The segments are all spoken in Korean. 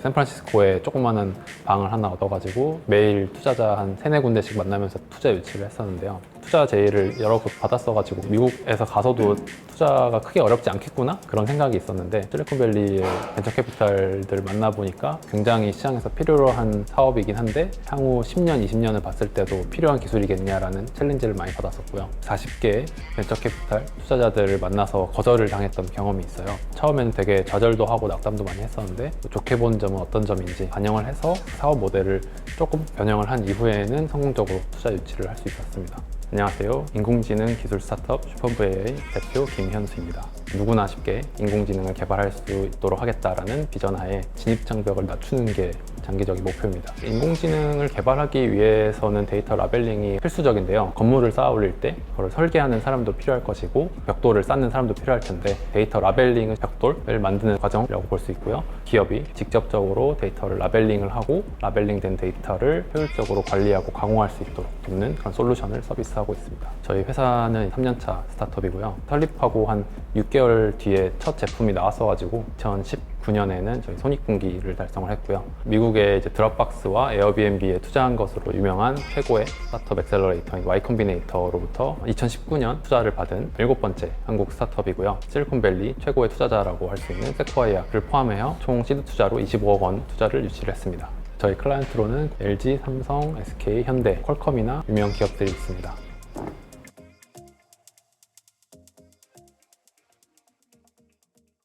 샌프란시스코에 조그마한 방을 하나 얻어가지고 매일 투자자 한 세네 군데씩 만나면서 투자 유치를 했었는데요. 투자 제의를 여러 곳 받았어가지고 미국에서 가서도 투자가 크게 어렵지 않겠구나 그런 생각이 있었는데 실리콘밸리의 벤처 캐피탈들 만나보니까 굉장히 시장에서 필요로 한 사업이긴 한데 향후 10년, 20년을 봤을 때도 필요한 기술이겠냐라는 챌린지를 많이 받았었고요. 40개의 벤처 캐피탈 투자자들을 만나서 거절을 당했던 경험이 있어요. 처음에는 되게 좌절도 하고 낙담도 많이 했었는데 좋게 본 점은 어떤 점인지 반영을 해서 사업 모델을 조금 변형을 한 이후에는 성공적으로 투자 유치를 할 수 있었습니다. 안녕하세요. 인공지능 기술 스타트업 슈퍼브 AI 대표 김현수입니다. 누구나 쉽게 인공지능을 개발할 수 있도록 하겠다라는 비전 하에 진입 장벽을 낮추는 게 장기적인 목표입니다. 인공지능을 개발하기 위해서는 데이터 라벨링이 필수적인데요. 건물을 쌓아 올릴 때 그걸 설계하는 사람도 필요할 것이고 벽돌을 쌓는 사람도 필요할 텐데 데이터 라벨링은 벽돌을 만드는 과정이라고 볼 수 있고요. 기업이 직접적으로 데이터를 라벨링을 하고 라벨링된 데이터를 효율적으로 관리하고 강화할 수 있도록 돕는 그런 솔루션을 서비스하고 있습니다. 저희 회사는 3년차 스타트업이고요. 설립하고 한 6개월 뒤에 첫 제품이 나왔어가지고 2019년에는 저희 손익분기를 달성을 했고요. 미국의 이제 드롭박스와 에어비앤비에 투자한 것으로 유명한 최고의 스타트업 액셀러레이터인 Y 컴비네이터로부터 2019년 투자를 받은 일곱 번째 한국 스타트업이고요. 실리콘밸리 최고의 투자자라고 할 수 있는 세쿼이아를 포함하여 총 시드 투자로 25억 원 투자를 유치를 했습니다. 저희 클라이언트로는 LG, 삼성, SK, 현대, 퀄컴이나 유명 기업들이 있습니다.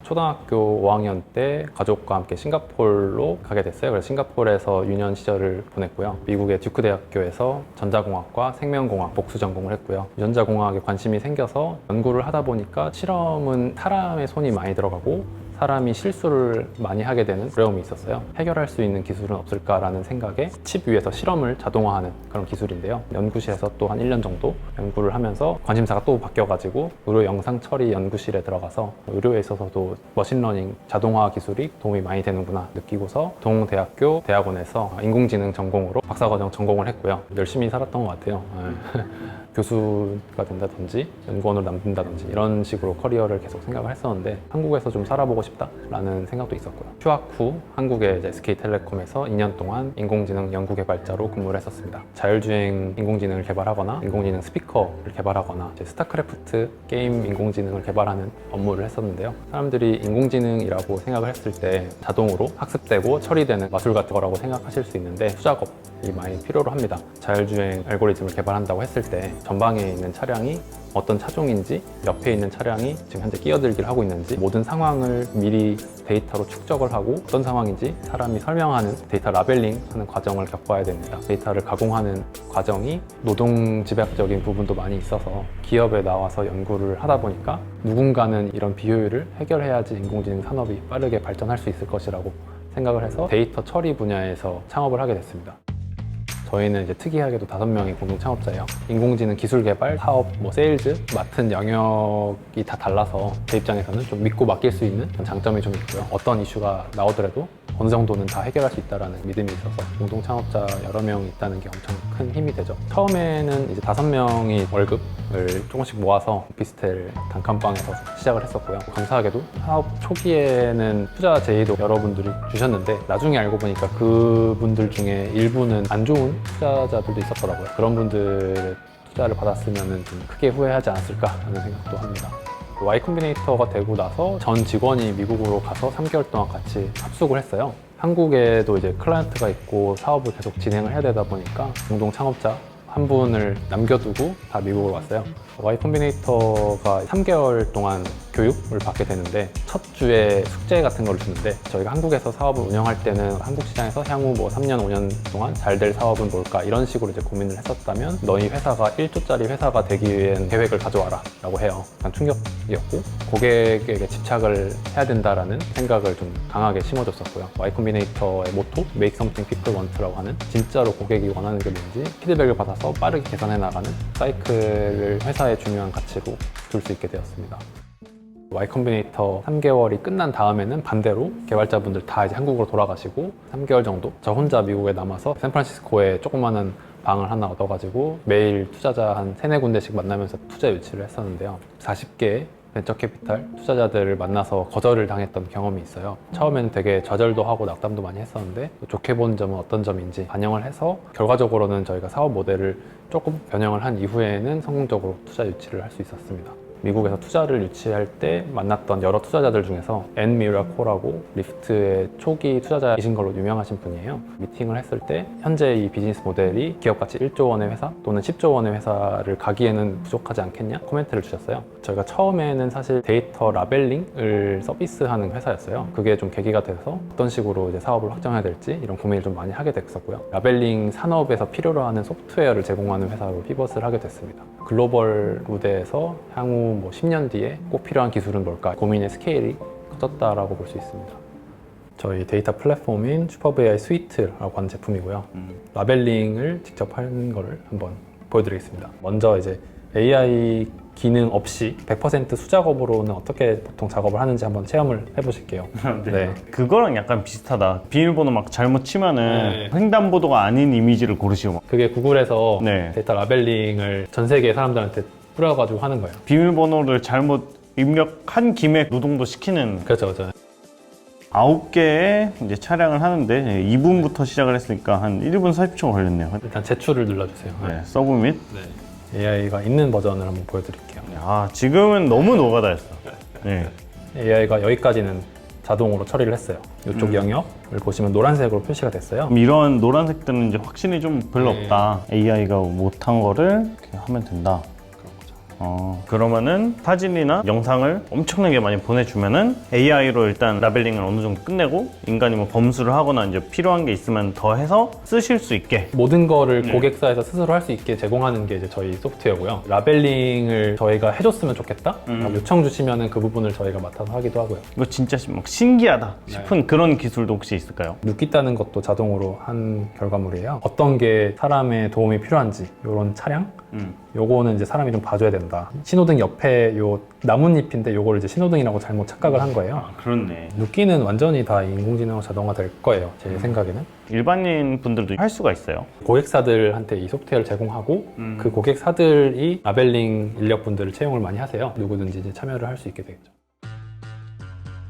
초등학교 5학년 때 가족과 함께 싱가폴로 가게 됐어요. 그래서 싱가폴에서 유년 시절을 보냈고요. 미국의 듀크 대학교에서 전자공학과 생명공학 복수 전공을 했고요. 유전자공학에 관심이 생겨서 연구를 하다 보니까 실험은 사람의 손이 많이 들어가고 사람이 실수를 많이 하게 되는 어려움이 있었어요. 해결할 수 있는 기술은 없을까라는 생각에 칩 위에서 실험을 자동화하는 그런 기술인데요. 연구실에서 또 한 1년 정도 연구를 하면서 관심사가 또 바뀌어가지고 의료 영상 처리 연구실에 들어가서 의료에 있어서도 머신러닝 자동화 기술이 도움이 많이 되는구나 느끼고서 동대학교 대학원에서 인공지능 전공으로 박사과정 전공을 했고요. 열심히 살았던 것 같아요. 네. 교수가 된다든지 연구원으로 남는다든지 이런 식으로 커리어를 계속 생각을 했었는데 한국에서 좀 살아보고 싶다라는 생각도 있었고요. 휴학 후 한국의 SK텔레콤에서 2년 동안 인공지능 연구개발자로 근무를 했었습니다. 자율주행 인공지능을 개발하거나 인공지능 스피커를 개발하거나 스타크래프트 게임 인공지능을 개발하는 업무를 했었는데요. 사람들이 인공지능이라고 생각을 했을 때 자동으로 학습되고 처리되는 마술 같은 거라고 생각하실 수 있는데 수작업이 많이 필요로 합니다. 자율주행 알고리즘을 개발한다고 했을 때 전방에 있는 차량이 어떤 차종인지 옆에 있는 차량이 지금 현재 끼어들기를 하고 있는지 모든 상황을 미리 데이터로 축적을 하고 어떤 상황인지 사람이 설명하는 데이터 라벨링 하는 과정을 겪어야 됩니다. 데이터를 가공하는 과정이 노동 집약적인 부분도 많이 있어서 기업에 나와서 연구를 하다 보니까 누군가는 이런 비효율을 해결해야지 인공지능 산업이 빠르게 발전할 수 있을 것이라고 생각을 해서 데이터 처리 분야에서 창업을 하게 됐습니다. 저희는 이제 특이하게도 다섯 명이 공동 창업자예요. 인공지능 기술 개발, 사업, 뭐 세일즈 맡은 영역이 다 달라서 제 입장에서는 좀 믿고 맡길 수 있는 장점이 좀 있고요. 어떤 이슈가 나오더라도 어느 정도는 다 해결할 수 있다라는 믿음이 있어서 공동 창업자 여러 명 있다는 게 엄청 큰 힘이 되죠. 처음에는 이제 다섯 명이 월급을 조금씩 모아서 오피스텔 단칸방에서 시작을 했었고요. 감사하게도 사업 초기에는 투자 제의도 여러분들이 주셨는데 나중에 알고 보니까 그분들 중에 일부는 안 좋은 투자자들도 있었더라고요. 그런 분들의 투자를 받았으면 좀 크게 후회하지 않았을까라는 생각도 합니다. Y 콤비네이터가 되고 나서 전 직원이 미국으로 가서 3개월 동안 같이 합숙을 했어요. 한국에도 이제 클라이언트가 있고 사업을 계속 진행을 해야 되다 보니까 공동 창업자 한 분을 남겨두고 다 미국으로 왔어요. Y 콤비네이터가 3개월 동안 교육을 받게 되는데 첫 주에 숙제 같은 걸 주는데 저희가 한국에서 사업을 운영할 때는 한국 시장에서 향후 뭐 3년, 5년 동안 잘 될 사업은 뭘까 이런 식으로 이제 고민을 했었다면 너희 회사가 1조짜리 회사가 되기 위한 계획을 가져와라 라고 해요. 약간 충격이었고 고객에게 집착을 해야 된다라는 생각을 좀 강하게 심어줬었고요. Y 콤비네이터의 모토 Make Something People Want라고 하는 진짜로 고객이 원하는 게 뭔지 피드백을 받아서 빠르게 개선해 나가는 사이클을 회사의 중요한 가치로 둘 수 있게 되었습니다. Y 컴비네이터 3개월이 끝난 다음에는 반대로 개발자분들 다 이제 한국으로 돌아가시고 3개월 정도 저 혼자 미국에 남아서 샌프란시스코에 조그마한 방을 하나 얻어가지고 매일 투자자 한 세네 군데씩 만나면서 투자 유치를 했었는데요. 40개의 벤처 캐피탈 투자자들을 만나서 거절을 당했던 경험이 있어요. 처음에는 되게 좌절도 하고 낙담도 많이 했었는데 또 좋게 본 점은 어떤 점인지 반영을 해서 결과적으로는 저희가 사업 모델을 조금 변형을 한 이후에는 성공적으로 투자 유치를 할 수 있었습니다. 미국에서 투자를 유치할 때 만났던 여러 투자자들 중에서 앤 미라코라고 리프트의 초기 투자자이신 걸로 유명하신 분이에요. 미팅을 했을 때 현재 이 비즈니스 모델이 기업 가치 1조 원의 회사 또는 10조 원의 회사를 가기에는 부족하지 않겠냐 코멘트를 주셨어요. 저희가 처음에는 사실 데이터 라벨링을 서비스하는 회사였어요. 그게 좀 계기가 돼서 어떤 식으로 이제 사업을 확장해야 될지 이런 고민을 좀 많이 하게 됐었고요. 라벨링 산업에서 필요로 하는 소프트웨어를 제공하는 회사로 피벗을 하게 됐습니다. 글로벌 무대에서 향후 뭐 10년 뒤에 꼭 필요한 기술은 뭘까 고민의 스케일이 커졌다라고 볼 수 있습니다. 저희 데이터 플랫폼인 슈퍼브 AI 스위트라고 하는 제품이고요. 라벨링을 직접 하는 거를 한번 보여드리겠습니다. 먼저 이제 AI 기능 없이 100% 수작업으로는 어떻게 보통 작업을 하는지 한번 체험을 해보실게요. 네. 그거랑 약간 비슷하다. 비밀번호 막 잘못 치면은 네. 횡단보도가 아닌 이미지를 고르시고 막 그게 구글에서 네. 데이터 라벨링을 전 세계 사람들한테 뿌려가지고 하는 거예요. 비밀번호를 잘못 입력한 김에 노동도 시키는 그렇죠, 그렇죠. 아홉 개의 이제 차량을 하는데 2분부터 시작을 했으니까 한 1분 40초 걸렸네요. 일단 제출을 눌러주세요. 네, 서브밋. AI가 있는 버전을 한번 보여드릴게요. 아 지금은 너무 노가다였어. 네. AI가 여기까지는 자동으로 처리를 했어요. 이쪽 음. 영역을 보시면 노란색으로 표시가 됐어요. 그럼 이런 노란색들은 이제 확신이 좀 별로 네. 없다. AI가 못한 거를 이렇게 하면 된다. 어, 그러면은 사진이나 영상을 엄청나게 많이 보내주면은 AI로 일단 라벨링을 어느 정도 끝내고 인간이 뭐 범수를 하거나 이제 필요한 게 있으면 더 해서 쓰실 수 있게 모든 거를 네. 고객사에서 스스로 할 수 있게 제공하는 게 이제 저희 소프트웨어고요. 라벨링을 저희가 해줬으면 좋겠다. 음. 요청 주시면은 그 부분을 저희가 맡아서 하기도 하고요. 이거 진짜 막 신기하다 싶은 그런 기술도 혹시 있을까요? 눕기 따는 것도 자동으로 한 결과물이에요. 어떤 게 사람의 도움이 필요한지 이런 차량 음. 요거는 이제 사람이 좀 봐줘야 된다. 신호등 옆에 요 나뭇잎인데 요거를 이제 신호등이라고 잘못 착각을 한 거예요. 아 그렇네. 눕기는 완전히 다 인공지능으로 자동화 될 거예요. 제 음. 생각에는. 일반인 분들도 할 수가 있어요. 고객사들한테 이 소프트웨어를 제공하고 음. 그 고객사들이 라벨링 인력분들을 채용을 많이 하세요. 누구든지 이제 참여를 할 수 있게 되겠죠.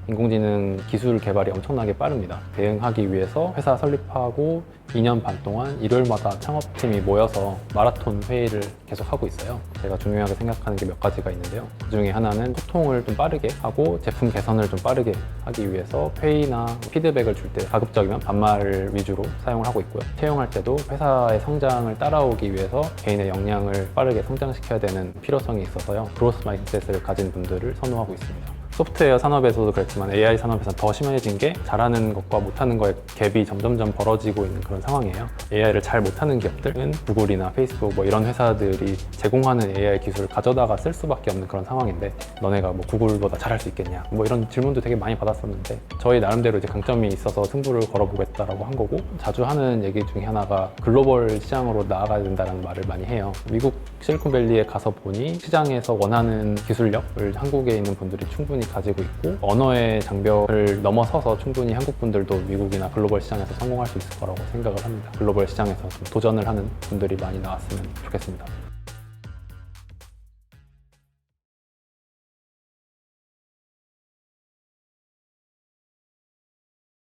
인공지능 기술 개발이 엄청나게 빠릅니다. 대응하기 위해서 회사 설립하고 2년 반 동안 일요일마다 창업팀이 모여서 마라톤 회의를 계속 하고 있어요. 제가 중요하게 생각하는 게 몇 가지가 있는데요. 그 중에 하나는 소통을 좀 빠르게 하고 제품 개선을 좀 빠르게 하기 위해서 회의나 피드백을 줄 때 가급적이면 반말 위주로 사용을 하고 있고요. 채용할 때도 회사의 성장을 따라오기 위해서 개인의 역량을 빠르게 성장시켜야 되는 필요성이 있어서요. 그로스 마인드셋을 가진 분들을 선호하고 있습니다. 소프트웨어 산업에서도 그렇지만 AI 산업에서는 더 심해진 게 잘하는 것과 못하는 거의 갭이 점점점 벌어지고 있는 그런 상황이에요. AI를 잘 못하는 기업들은 구글이나 페이스북 뭐 이런 회사들이 제공하는 AI 기술을 가져다가 쓸 수밖에 없는 그런 상황인데 너네가 뭐 구글보다 잘할 수 있겠냐 뭐 이런 질문도 되게 많이 받았었는데 저희 나름대로 이제 강점이 있어서 승부를 걸어보겠다라고 한 거고 자주 하는 얘기 중에 하나가 글로벌 시장으로 나아가야 된다는 말을 많이 해요. 미국 실리콘밸리에 가서 보니 시장에서 원하는 기술력을 한국에 있는 분들이 충분히 가지고 있고 언어의 장벽을 넘어서서 충분히 한국 분들도 미국이나 글로벌 시장에서 성공할 수 있을 거라고 생각을 합니다. 글로벌 시장에서 좀 도전을 하는 분들이 많이 나왔으면 좋겠습니다.